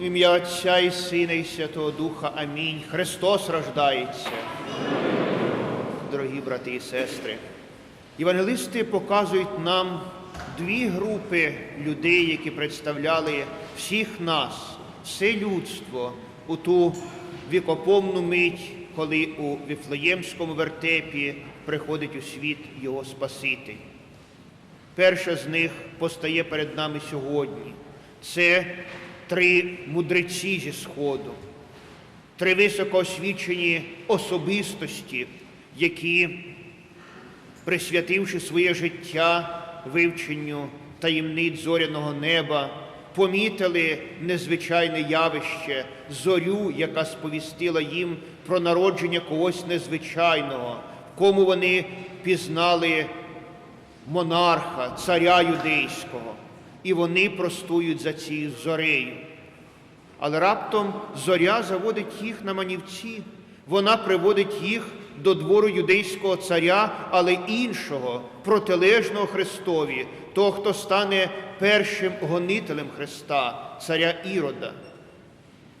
ім'я Отця і Сина і Святого Духа. Амінь. Христос рождається. Дорогі брати і сестри, євангелисти показують нам дві групи людей, які представляли всіх нас, все людство у ту вікопомну мить, коли у Віфлеємському вертепі приходить у світ його Спаситель. Перша з них постає перед нами сьогодні. Це три мудреці зі Сходу, три високоосвічені особистості, які, присвятивши своє життя вивченню таємниць зоряного неба, помітили незвичайне явище, зорю, яка сповістила їм про народження когось незвичайного, кому вони пізнали монарха, царя юдейського, і вони простують за цією зорею. Але раптом зоря заводить їх на манівці, вона приводить їх до двору юдейського царя, але іншого, протилежного Христові, того, хто стане першим гонителем Христа, царя Ірода.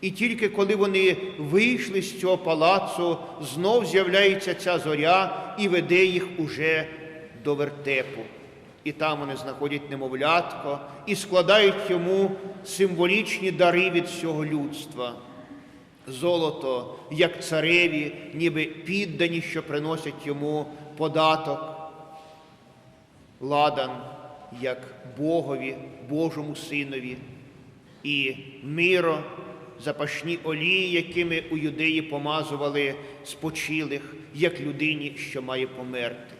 І тільки коли вони вийшли з цього палацу, знов з'являється ця зоря і веде їх уже до вертепу. І там вони знаходять немовлятко і складають йому символічні дари від всього людства. Золото, як цареві, ніби піддані, що приносять йому податок, ладан, як Богові, Божому Синові, і миро, запашні олії, якими у юдеї помазували спочилих, як людині, що має померти.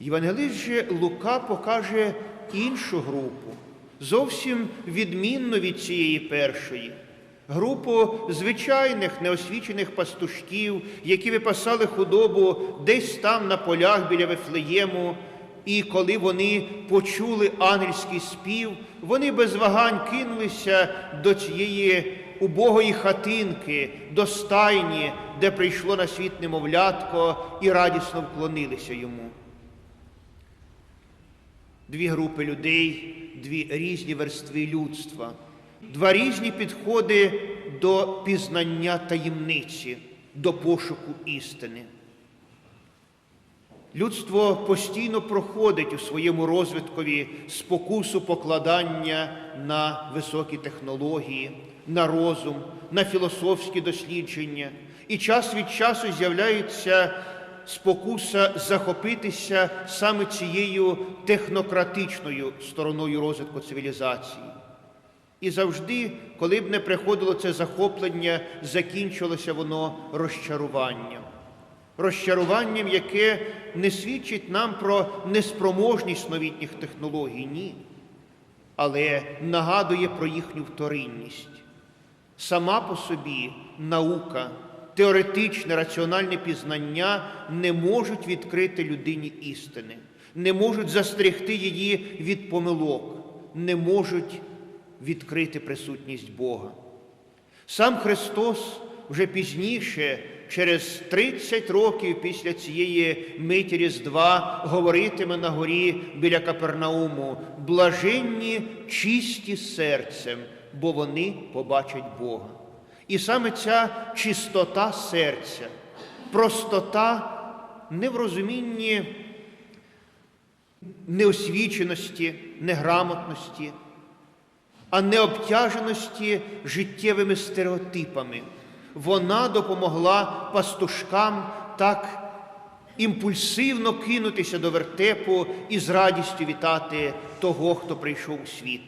Євангелист же Лука покаже іншу групу, зовсім відмінну від цієї першої. Групу звичайних неосвічених пастушків, які випасали худобу десь там на полях біля Вифлеєму, і коли вони почули ангельський спів, вони без вагань кинулися до цієї убогої хатинки, до стайні, де прийшло на світ немовлятко, і радісно вклонилися йому. Дві групи людей, дві різні верстви людства, два різні підходи до пізнання таємниці, до пошуку істини. Людство постійно проходить у своєму розвиткові спокусу покладання на високі технології, на розум, на філософські дослідження. І час від часу з'являється спокуса захопитися саме цією технократичною стороною розвитку цивілізації. І завжди, коли б не приходило це захоплення, закінчилося воно розчаруванням. Розчаруванням, яке не свідчить нам про неспроможність новітніх технологій, ні, але нагадує про їхню вторинність. Сама по собі наука, теоретичне раціональне пізнання не можуть відкрити людині істини, не можуть застерегти її від помилок, не можуть відкрити присутність Бога. Сам Христос вже пізніше, через 30 років після цієї миті Різдва, говоритиме на горі біля Капернауму, блаженні чисті серцем, бо вони побачать Бога. І саме ця чистота серця, простота не в розумінні неосвіченості, неграмотності, а необтяженості життєвими стереотипами. Вона допомогла пастушкам так імпульсивно кинутися до вертепу і з радістю вітати того, хто прийшов у світ.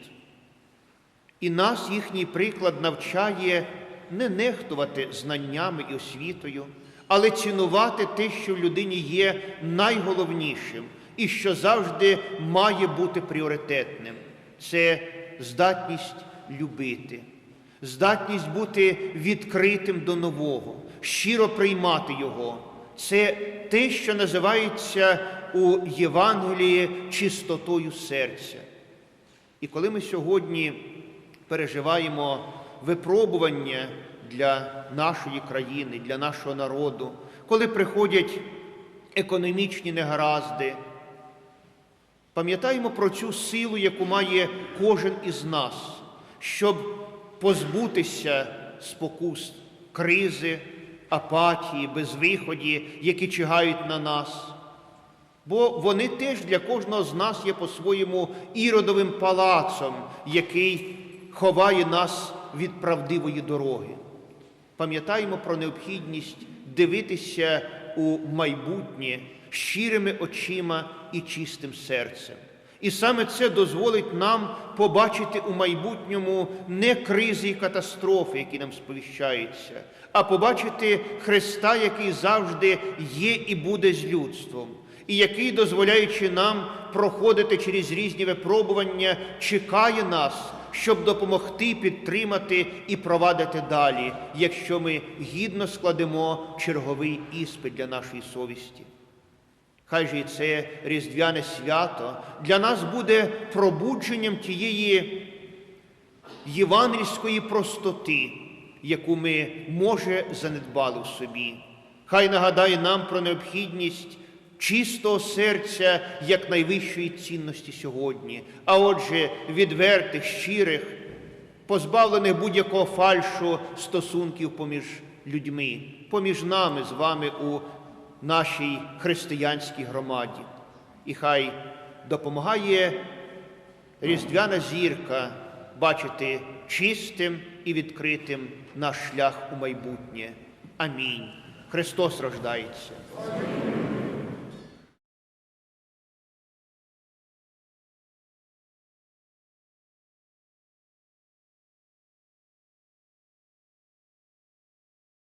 І нас їхній приклад навчає не нехтувати знаннями і освітою, але цінувати те, що в людині є найголовнішим і що завжди має бути пріоритетним. Це здатність любити, здатність бути відкритим до нового, щиро приймати його. Це те, що називається у Євангелії чистотою серця. І коли ми сьогодні переживаємо випробування для нашої країни, для нашого народу, коли приходять економічні негаразди, пам'ятаємо про цю силу, яку має кожен із нас, щоб позбутися спокус кризи, апатії, безвиході, які чигають на нас. Бо вони теж для кожного з нас є по-своєму іродовим палацом, який ховає нас від правдивої дороги. Пам'ятаємо про необхідність дивитися у майбутнє щирими очима і чистим серцем. І саме це дозволить нам побачити у майбутньому не кризи і катастрофи, які нам сповіщаються, а побачити Христа, який завжди є і буде з людством, і який, дозволяючи нам проходити через різні випробування, чекає нас, щоб допомогти, підтримати і провадити далі, якщо ми гідно складемо черговий іспит для нашої совісті. Хай же і це різдвяне свято для нас буде пробудженням тієї євангельської простоти, яку ми, може, занедбали в собі. Хай нагадає нам про необхідність чистого серця як найвищої цінності сьогодні, а отже, відвертих, щирих, позбавлених будь-якого фальшу стосунків поміж людьми, поміж нами з вами у нашій християнській громаді. І хай допомагає різдвяна зірка бачити чистим і відкритим наш шлях у майбутнє. Амінь. Христос рождається.